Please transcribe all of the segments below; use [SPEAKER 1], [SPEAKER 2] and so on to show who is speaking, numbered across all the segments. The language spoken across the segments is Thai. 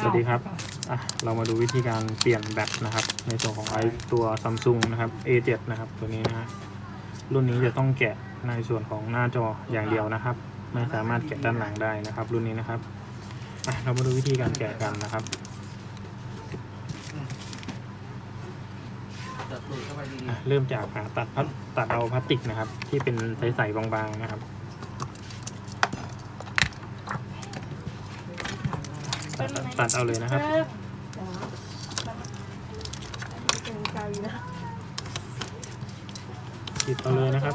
[SPEAKER 1] สวัสดีครับอะเรามาดูวิธีการเปลี่ยนแบตนะครับ ในส่วนของไอตัว Samsung นะครับ A7 นะครับ ตัวนี้นะฮะรุ่นนี้จะต้องแกะในส่วนของหน้าจออย่างเดียวนะครับ ไม่สามารถแกะด้านหลังได้นะครับ รุ่นนี้นะครับอะเรามาดูวิธีการแกะกันนะครับ
[SPEAKER 2] จับตูดเข้าไปดี
[SPEAKER 1] อะเริ่มจากหาตัดพลาสตัดเอาพลาสติกนะครับ ที่เป็นใสๆบางๆนะครับ ตัดตัดเอาเลยนะครับติดเอาเลยนะครับ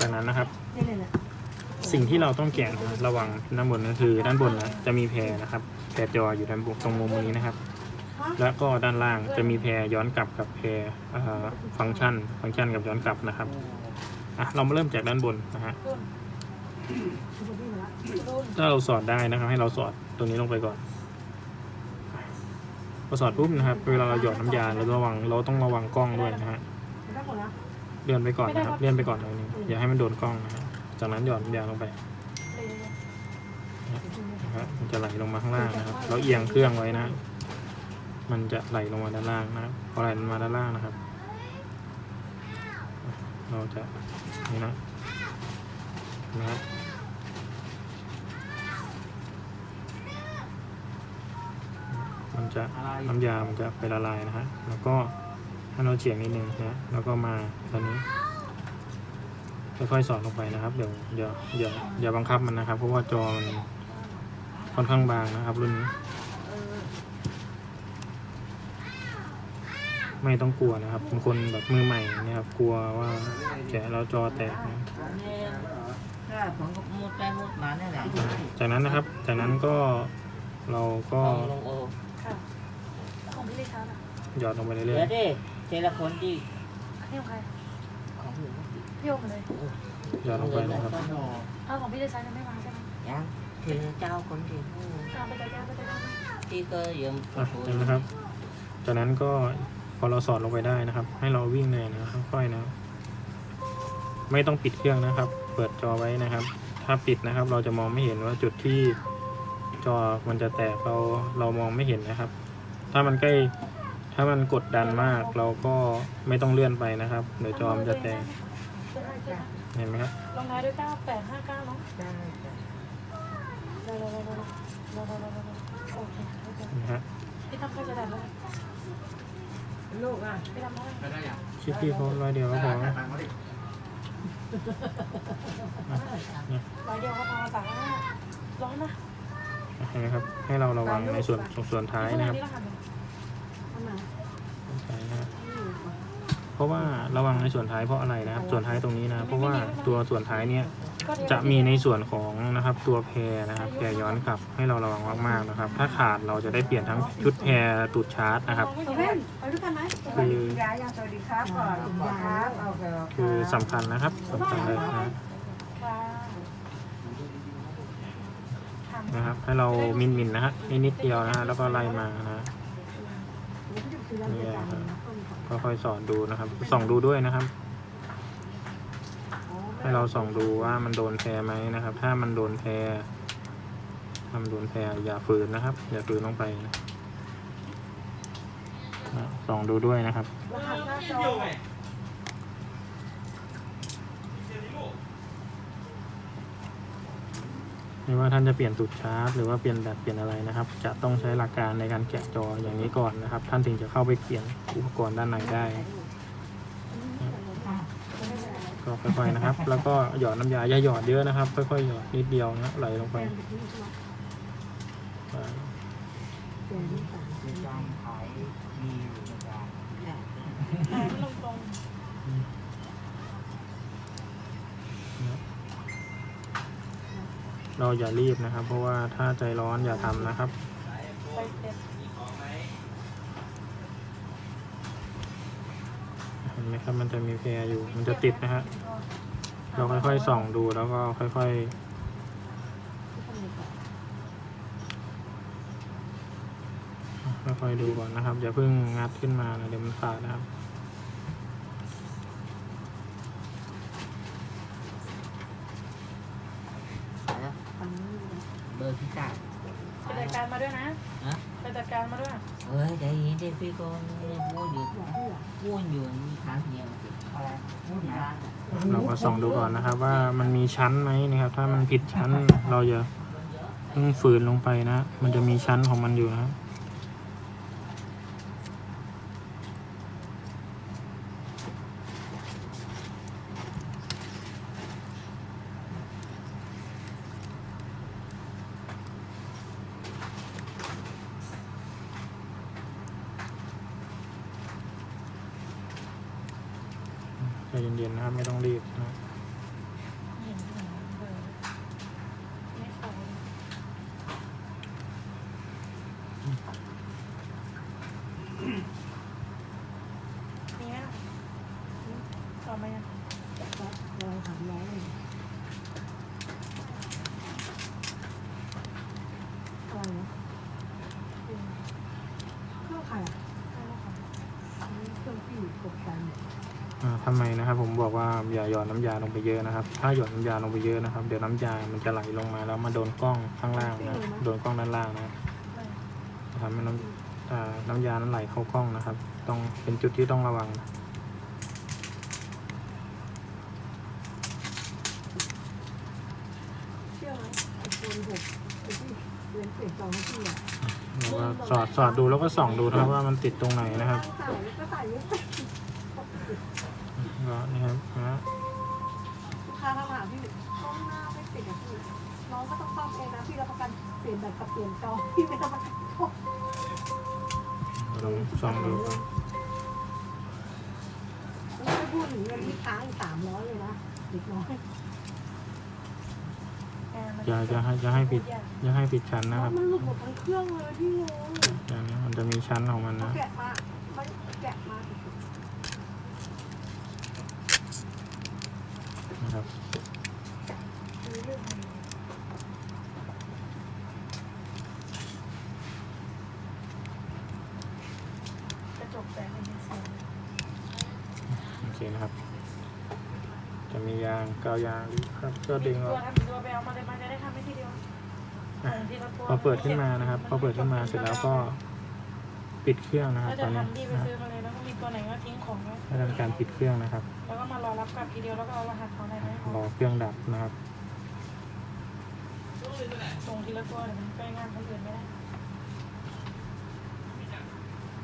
[SPEAKER 1] จากนั้นนะครับ สิ่งที่เราต้องแกะระว่างด้านบนก็คือด้านบนนะจะมีแพรนะครับแพรจออยู่ด้านบนตรงมุมนี้นะครับ แล้วก็ด้านล่างจะมีแพรย้อนกลับกับแพรฟังก์ชัน ฟังก์ชันกับย้อนกลับนะครับอะเรามาเริ่มจากด้านบนนะฮะ ถ้าเราสอดได้นะครับ ให้เราสอดตรงนี้ลงไปก่อนพอสอดปุ๊บนะครับ เวลาเราหยอดน้ำยาเราระวังเราต้องระวังกล้องด้วยนะฮะเลื่อนไปก่อนนะครับเลื่อนไปก่อนหน่อยนึงอย่าให้มันโดนกล้องนะฮะจากนั้นหยอดน้ำยาลงไปนะครับมันจะไหลลงมาข้างล่างนะครับ เราเอียงเครื่องไว้นะ มันจะไหลลงมาด้านล่างนะครับพอไหลลงมาด้านล่างนะครับ เราจะนี่นะนะครับ มันจะ
[SPEAKER 2] อะไร
[SPEAKER 1] น้ำยา มันจะไปละลายนะฮะ แล้วก็ให้เราเฉียงนิดนึงนะ แล้วก็มาตอนนี้ค่อยๆสอดลงไปนะครับ เดี๋ยวอย่าอย่าอย่าบังคับมันนะครับ เพราะว่าจอมันค่อนข้างบางนะครับ รุ่นนี้ ไม่ต้องกลัวนะครับบางคนแบบมือใหม่เนี่ยครับ กลัวว่าแกะแล้วจอแตกนะ
[SPEAKER 2] ถ้าผมก็มุดไปมุดมาเนี่ยแหละ
[SPEAKER 1] จากนั้นนะครับ จากนั้นก็เราก็ หยอดลงไปเรื่
[SPEAKER 2] เดี๋
[SPEAKER 1] อย
[SPEAKER 2] ยวดิเทละคนดิ
[SPEAKER 3] พี่ของใคร
[SPEAKER 2] ของพี่
[SPEAKER 3] พี่โอมเลย
[SPEAKER 1] ๆหยอดลงไปนะครับ
[SPEAKER 3] เอาของพี่ลิชาร์ดยังไม่มาใช่ไหม
[SPEAKER 2] ยังเทเจ้าคนที่
[SPEAKER 3] เอาไปเจอแก้วไปเจอแก้ว
[SPEAKER 2] ที่ก็เยี่ยม
[SPEAKER 1] อะเห็นนะครับ จากนั้นก็พอเราสอดลงไปได้นะครับ ให้เราวิ่งเลยนะค่อยๆนะ ไม่ต้องปิดเครื่องนะครับ เปิดจอไว้นะครับ ถ้าปิดนะครับ เราจะมองไม่เห็นว่าจุดที่จอมันจะแตกเราเรามองไม่เห็นนะครับ ถ้ามันใกล้ ถ้ามันกดดันมากเราก็ไม่ต้องเลื่อนไปนะครับเดี๋ยวจอมจะแตกเห็นไหมครับ
[SPEAKER 3] ลงท้ายด้วยเก้าแปดห้าเก้าเนาะได้
[SPEAKER 1] นะฮะ
[SPEAKER 3] พี่ทำใครจะดันเลย
[SPEAKER 2] ลูกอะ
[SPEAKER 3] พี่ทำได้
[SPEAKER 1] ชิปพี่เขาร้อยเดียวก็พอ
[SPEAKER 3] ร้อยเดียวก็พอสามร้อนนะ
[SPEAKER 1] เห็นไหมครับ ให้เราระวังในส่วนส่วนท้ายนะครับ เพราะว่าระวังในส่วนท้ายเพราะอะไรนะครับ ส่วนท้ายตรงนี้นะ เพราะว่าตัวส่วนท้ายเนี่ยจะมีในส่วนของนะครับตัวแพรนะครับแพรย้อนกลับให้เราระวังมากๆนะครับ ถ้าขาดเราจะได้เปลี่ยนทั้งชุดแพรตูดชาร์จนะครับ
[SPEAKER 3] โอเคไปด้วยกันไหม
[SPEAKER 1] คือ
[SPEAKER 4] ยายสวัสดีครับก่อนครับเอาเถอะ
[SPEAKER 1] คือสำคัญนะครับสำคัญเลยนะ
[SPEAKER 3] ค่ะ
[SPEAKER 1] นะครับ ให้เรามินมินๆนะฮะนิดนิดเดียวนะฮะแล้วก็ไล่มานะฮะ นี่นะครับค่อยๆสอนดูนะครับ ส่องดูด้วยนะครับ ให้เราส่องดูว่ามันโดนแพรไหมนะครับ ถ้ามันโดนแพรถ้ามันโดนแพรอย่าฝืนนะครับ อย่าฝืนลงไปนะนะส่องดูด้วยนะครับ
[SPEAKER 3] รหัสหน้าจอ
[SPEAKER 1] ไม่ว่าท่านจะเปลี่ยนตูดชาร์จหรือว่าเปลี่ยนแบตเปลี่ยนอะไรนะครับ จะต้องใช้หลักการในการแกะจออย่างนี้ก่อนนะครับ ท่านถึงจะเข้าไปเปลี่ยนอุปกรณ์ด้านในได้ ก็ค่อยๆนะครับ แล้วก็หยอดน้ำยาอย่าหยอดเยอะนะครับ ค่อยๆหยอดนิดเดียวนะไหลลงไปอ่า
[SPEAKER 2] มีการขายมีอยู่ในการ
[SPEAKER 3] ลงตรง
[SPEAKER 1] เราอย่ารีบนะครับ เพราะว่าถ้าใจร้อนอย่าทำนะครับ
[SPEAKER 3] เต็ม
[SPEAKER 1] เห็นไหมครับมันจะมีแพรอยู่ มันจะติดนะฮะ เราค่อยๆส่องดูแล้วก็ค่อยๆค่อยๆดูก่อนนะครับ อย่าเพิ่งงัดขึ้นมานะเดี๋ยวมันขาดนะครับ
[SPEAKER 2] นะ
[SPEAKER 4] อันนี้
[SPEAKER 2] เบอร์ที่จ่าย
[SPEAKER 3] ไปจัดการมาด้วยนะ
[SPEAKER 2] ฮะ
[SPEAKER 3] ไปจัดการมาด้วย
[SPEAKER 2] เฮ้ยใจเย็นดิพี่ก็พูดอยู่พูดอยู่มีครั้งเดียวอะไรพูดนะ
[SPEAKER 1] เราก็ส่องดูก่อนนะครับ ว่ามันมีชั้นไหมนะครับ ถ้ามันผิดชั้นเราจะเพิ่งฝืนลงไปนะ มันจะมีชั้นของมันอยู่นะ ใจเย็นๆนะครับ ไม่ต้องรีบนะ
[SPEAKER 3] เห็นถึงเบอร์ไม่โฟนมีไหมล่ะต่อมายัง
[SPEAKER 4] ลองถามน้องเลยอะไรนะเครื่องใครอะเครื่องพี่กดกัน
[SPEAKER 1] อ่าทำไม นะครับ ผมบอกว่าอย่าหยอดน้ำยาลงไปเยอะนะครับ ถ้าหยอดน้ำยาลงไปเยอะนะครับ เดี๋ยวน้ำยามันจะไหลลงมาแล้วมาโดนกล้องข้างล่างนะโดนกล้องด้านล่างนะ
[SPEAKER 3] ไม่
[SPEAKER 1] ทำให้น้ำอ่าน้ำยานั้นไหลเข้ากล้องนะครับ ต้องเป็นจุดที่ต้องระวังนะ
[SPEAKER 4] เชื่อไหมไอโฟนหกไอที่เรียนเปลี่ยนจอให้พี่อะ
[SPEAKER 1] แล้วก็สอดสอดดูแล้วก็ส่องดูนะครับว่ามันติดตรงไหนนะครับ
[SPEAKER 4] เป็น
[SPEAKER 1] ก็นี่ครับนะ
[SPEAKER 4] ลูกค้ามาถามพี่ห้องหน้าไม่ติดอะพี่น้องก็ต้องซ่อมเองนะพี่รับประกันเปลี่ยนแบบกับเปลี่ยนจอพี่ไม่ต้องมา
[SPEAKER 1] ลองส่องดูก่อน
[SPEAKER 4] แล้วไม่พูดถึงเงินที่ค้างอีกสามร้อยเลยนะเด็กน้อย
[SPEAKER 1] อย่าจะให้จะให้ผิดอย่าให้ผิดชั้นนะครับ
[SPEAKER 4] มันหลุดหมดทั้งเครื่องเลยพี่งง
[SPEAKER 1] อย่างนี้มันจะมีชั้นของมันนะ
[SPEAKER 4] แกะมามันแกะมา
[SPEAKER 1] นะครับ
[SPEAKER 3] กระจกแตกเป็นเสียง
[SPEAKER 1] โอเคนะครับ จะมียางกาวยางครับก็ดึงอ
[SPEAKER 3] ตั
[SPEAKER 1] อ
[SPEAKER 3] ว
[SPEAKER 1] ก
[SPEAKER 3] ทำตัวไปเอามาเลยมันจะได้ทำไม่ทีเดียว
[SPEAKER 1] อะพอเปิดขึ้นมานะครับ พอเปิดขึ้นมาเสร็จแล้วก็ปิดเครื่องนะครับ
[SPEAKER 3] ถ้า
[SPEAKER 1] ต
[SPEAKER 3] จะ
[SPEAKER 1] อนนี้
[SPEAKER 3] ทำที่ไป
[SPEAKER 1] นะ
[SPEAKER 3] ซื้อมาเลยแล้วก็มีตัวไหนก็ทิ้งของไว้
[SPEAKER 1] ให้ทำการปิดเครื่องนะครับ
[SPEAKER 3] แล้วก็มารอรับกลับทีเดียวแล้วก็เอารหัสของอะไรไปให้เขา
[SPEAKER 1] รอเครื่องดับนะครับ
[SPEAKER 3] ส่งทีละตัวเดี๋ยวมันไปงานคนอื่นไม่ได้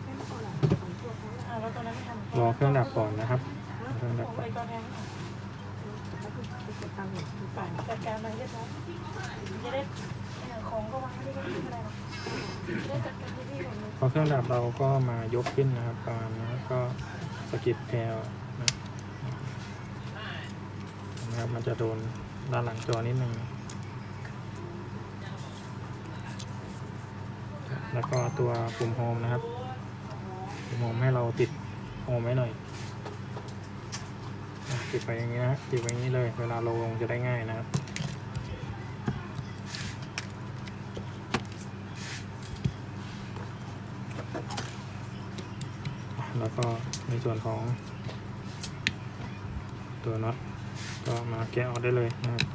[SPEAKER 4] ไม่พอหรอกสองตัวเขาแหละ
[SPEAKER 3] อ่าแล้วตัวนั้นไม่ทำ
[SPEAKER 1] รอเครื่องดับก่อนนะครับรอเครื่องดับก่อน
[SPEAKER 3] ตัวแทน
[SPEAKER 4] แล้วคือไปเก็บตังค์อยู่ที่ฝ่าย
[SPEAKER 3] จัดการมันเรียบร้อยจะได้ของก็วางไม่ได้ก็ไม่เป็นไรหรอกได้จัดการที่ที่หมดเลย
[SPEAKER 1] พอเครื่องดับเราก็มายกขึ้นนะครับปาณนี้ก็สะกิดแพลนะนะครับมันจะโดนด้านหลังจอนิดนึงแล้วก็ตัวปุ่มโฮมนะครับปุ่มโฮมให้เราติด โฮมไว้หน่อยติดไปอย่างนี้นะติดไปอย่างนี้เลย เวลาเราลงจะได้ง่ายนะครับแล้วก็ในส่วนของตัวน็อตก็มาแกะออกได้เลยนะครับ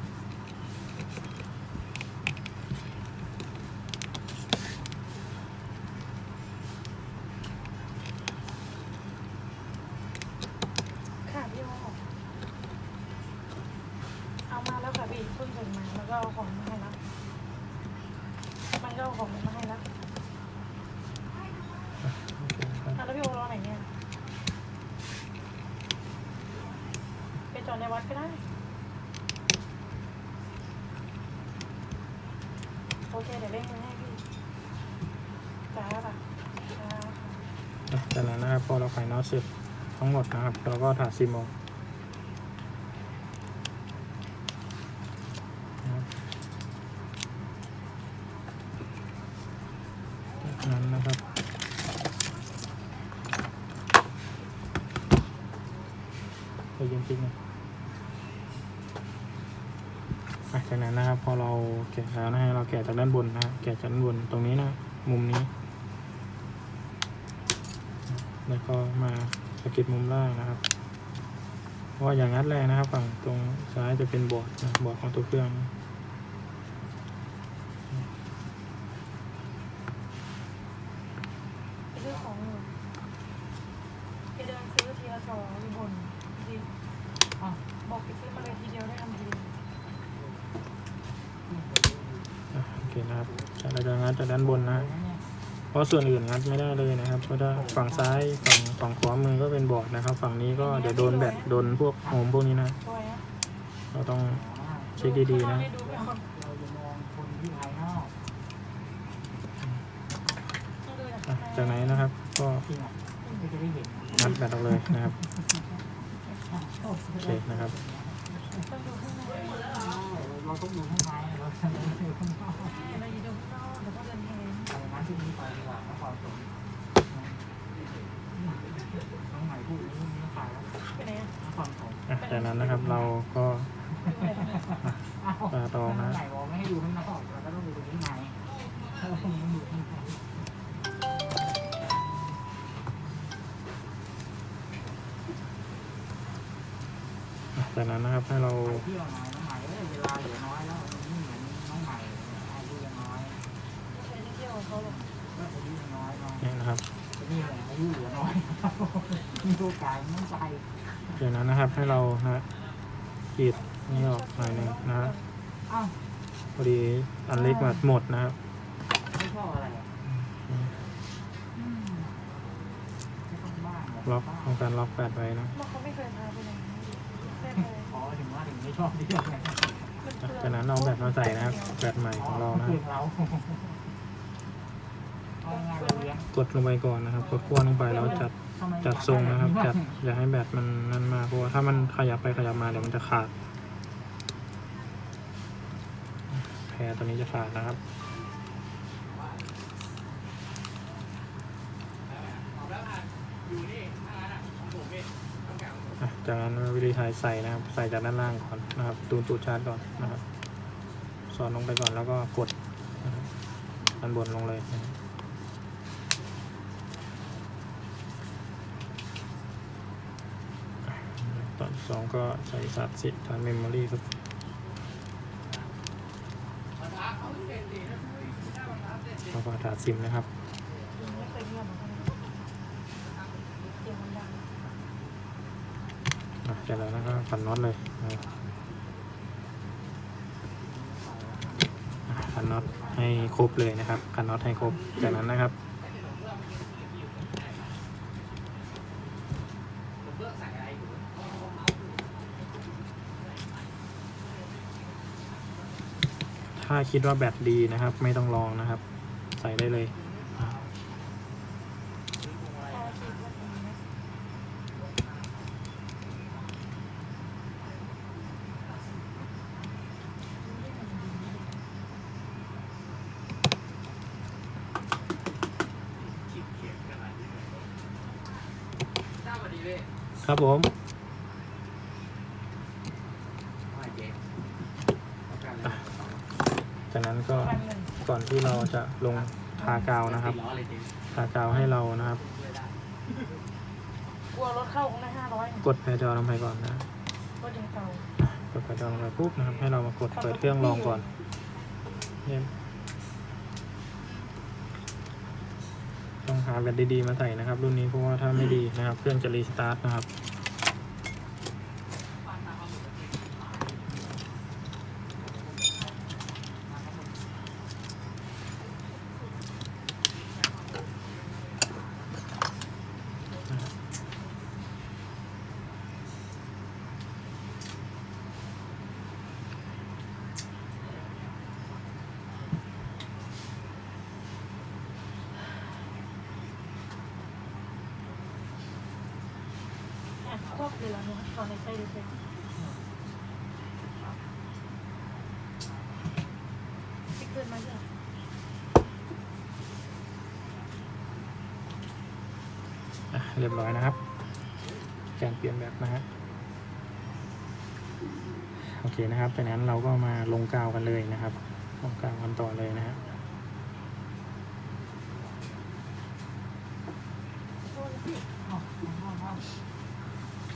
[SPEAKER 3] ค่ะพี่โมเอามาแล้วค่ะพี่เพิ่งส่งมาแล้ว ก็เอาของมาให้แล้วมันก็เอาของมาให้แล้วอะแล้วพี่โอรอไหนเนี่ยไปจอดในวัดก็ได้ โอเคเดี๋ยวเร่งมือให้พี่จ้าป่ะจ้า
[SPEAKER 1] จากนั้นนะครับพอเราไขน็อตเสร็จทั้งหมดนะครับ เราก็ถาดซิมออกนะครับจากนั้นนะครับไปยิงจริงๆนะอะจากนั้นนะครับ พอเรา แกะแล้วนะฮะเราแกะจากด้านบนนะฮะแกะจากด้านบนตรงนี้นะ มุมนี้ แล้วก็มาสะกิดมุมล่างนะครับเพราะว่าอย่างนัดแรกนะครับ ฝั่งตรงซ้ายจะเป็นบอร์ดนะบอร์ดของตัวเครื่องนะ เคนะครับเราจะงัดจากด้านบนนะ เพราะส่วนอื่นงัดไม่ได้เลยนะครับเพราะถ้าฝั่งซ้ายฝั่งฝั่งขวามือก็เป็นบอร์ดนะครับ ฝั่งนี้ก็เดี๋ยวโดนแบตโดนพวกโฮมพวกนี้นะ
[SPEAKER 3] ทำไมอะ
[SPEAKER 1] เราต้องเช็คดีๆนะ
[SPEAKER 3] ให้ดูไม่คน
[SPEAKER 2] เราจะมองคนที่ภายนอก
[SPEAKER 3] ต้องดูจาก
[SPEAKER 1] อะ
[SPEAKER 3] ข้างใน
[SPEAKER 1] จากไหนนะครับก็
[SPEAKER 2] จริงอะก็จะได้เห็น
[SPEAKER 1] งัดแบตออกเลยนะครับโอเคนะครับ
[SPEAKER 3] ต้องดูข้างใน
[SPEAKER 2] เราต้องดูข้างในเราจะไม่ดูข้างนอก ที่นี้ไปดีกว่าแล้วพอจบน้องใหม่พูดนี้ไม่ขายแล้ว
[SPEAKER 3] ไปไหนอะ
[SPEAKER 2] นครผม
[SPEAKER 1] อะจากนั้นนะครับเราก็
[SPEAKER 3] ดูไหนกัน
[SPEAKER 2] อ้าว
[SPEAKER 1] ตาตองนะ
[SPEAKER 2] ไหนบอกไม่ให้ดูข้างนอกเราก็ต้องดูตรงนี้ไงเราต้องดูข้างใน
[SPEAKER 1] อะจากนั้นนะครับให้เรา
[SPEAKER 2] ไปเที่ยวหน่อยน้องใหม่เอ้ยเวลาเหลือน้อยแล้ว น้อย
[SPEAKER 3] เนาะ
[SPEAKER 1] เนี่ยนะครับ
[SPEAKER 2] นี่แหละอายุเหลือน้อยมีโอกาสไม่ไป
[SPEAKER 1] จากนั้นนะครับให้เรานะกรีดนี่ออกหน่อยหนึ่งนะฮะ
[SPEAKER 2] อ้าว
[SPEAKER 1] พอดีอันเล็กมาหมดนะครับ
[SPEAKER 2] ไม่ชอบอะไรอะอืมไม่ต้องบ้านเหร
[SPEAKER 1] ล็อกทำการล็อกแบตไว้นะ
[SPEAKER 3] เมื่อเขาไม่เคยพาไปไหนไม่เคย
[SPEAKER 2] อ๋อถึงว่าถึงไม่ชอบที่เที่ยวไง
[SPEAKER 3] มันเปลื
[SPEAKER 1] จากนั้นเอาแบตมาใส่นะครับแบตใหม่ของเรานะ
[SPEAKER 2] เพื่อนเราเอาง่ายๆเราเลี้ยง
[SPEAKER 1] กดลงไปก่อนนะครับ กดขั้วลงไปแล้วจัดจัดทรงนะครับ จัดอย่าให้แบตมันนั่นมากเพราะว่าถ้ามันขยับไปขยับมาเดี๋ยวมันจะขาดแพรตัวนี้จะขาดนะครับอะจากนั้นวิธีถ่ายใส่นะครับ ใส่จากด้านล่างก่อนนะครับตูนตูดชาร์จก่อนนะครับ สอดลงไปก่อนแล้วก็กดนะครับด้านบนลงเลยนะครับตอน สองก็ใส่สัดสิฐานเมมโมรี่ครับแล้วก็ถาดซิมนะครับ
[SPEAKER 3] เคยเงียบเหมือนกันเสียงมันดัง
[SPEAKER 1] อะเสร็จแล้วนะก็ขันน็อตเลยขันน็อตให้ครบเลยนะครับขันน็อตให้ครบจากนั้นนะครับ คิดว่าแบตดีนะครับ ไม่ต้องลองนะครับ ใส่ได้เลยครับผม จากนั้นก็
[SPEAKER 3] พันหนึ่ง
[SPEAKER 1] ก่อนที่เรา จะลงทากาวนะครับทากาวให้เรานะครับ
[SPEAKER 3] กลัวรถเข้าคงได้ห้าร้อย
[SPEAKER 1] กดแพรจอลงไปก่อนนะ
[SPEAKER 3] รถยังเก่าก
[SPEAKER 1] ดแพรจอลงไปปุ๊บนะครับ ให้เรามากดเปิดเครื่องลองก่อนเนี่ยต้องหาแบตดีๆมาใส่นะครับ รุ่นนี้เพราะว่าถ้าไม่ดีนะครับ เครื่องจะรีสตาร์ทนะครับ
[SPEAKER 3] อะครอบเรือนะตอนในใช้ดูสิที่ขึ้นมาเนี่ย
[SPEAKER 1] อะเรียบร้อยนะครับ การเปลี่ยนแบบนะฮะโอเคนะครับจากนั้นเราก็มาลงกาวกันเลยนะครับ ลงกาวกันต่อเลยนะฮะ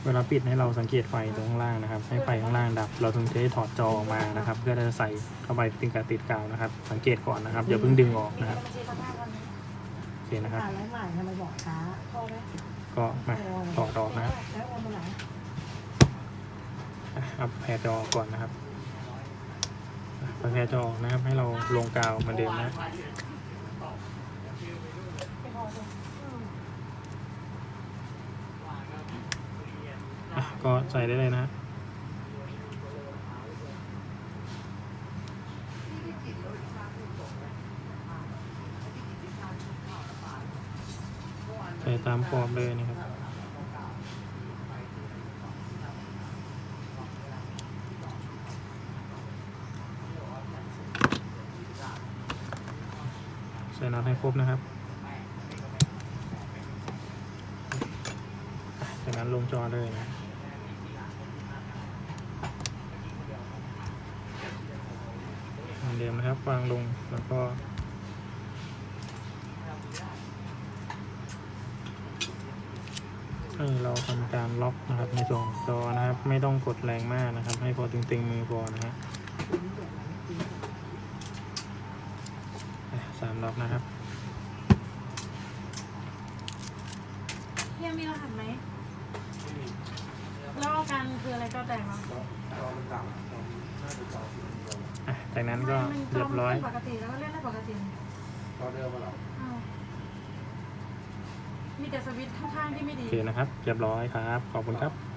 [SPEAKER 1] เวลาปิดให้เราสังเกตไฟตรงข้างล่างนะครับ ให้ไฟข้างล่างดับ เราถึงจะได้ถอดจอออกมานะครับ เพื่อจะใส่เข้าไปติดกับติดกาวนะครับ สังเกตก่อนนะครับอย่าเพิ่งดึงออก
[SPEAKER 3] นี่
[SPEAKER 1] นะครับ
[SPEAKER 3] ก็ไม่ใช่ทั้งห้าวันนะ
[SPEAKER 1] โอเคนะครับ
[SPEAKER 4] หาอะไรใหม่ทำไมบอกช้าพอไหม
[SPEAKER 1] ก็มาถอดออกนะครับ
[SPEAKER 4] แล้วโอนมาไหน
[SPEAKER 1] อะอัพแพรจอก่อนนะครับอะไฟแพรจะออกนะครับให้เราลงกาวเหมือนเดิมนะ
[SPEAKER 3] ไม่พอเลยอืม
[SPEAKER 1] อะ ก็ใส่ได้เลยนะใส่ตามขอบเลยนะครับใส่น็อตให้ครบนะครับ จากนั้นลงจอเลยนะ เหมือ นเดิมนะครับวางลงแล้วก็ ให้เราทำการล็อกนะครับในส่วนของจอนะครับ ไม่ต้องกดแรงมากนะครับ ให้พอตึงๆมือพอนะฮะอะสามล็อกนะครับ
[SPEAKER 3] พี่ยังมีรหัสไหมแล้วอาการคืออะไรก็แต่งเนาะ
[SPEAKER 1] อะจากนั้น ก็
[SPEAKER 3] มันจ
[SPEAKER 1] เรียบร้อย
[SPEAKER 3] มันปกติแล้วก็เล่นได้ปกติ
[SPEAKER 5] ก็เดิมมาหรอ
[SPEAKER 3] อ้าวมีแต่สวิตช์ข้างๆที่ไม่
[SPEAKER 1] โอ
[SPEAKER 3] ดี
[SPEAKER 1] เคนะครับ เรียบร้อยครับ ขอบคุณครับ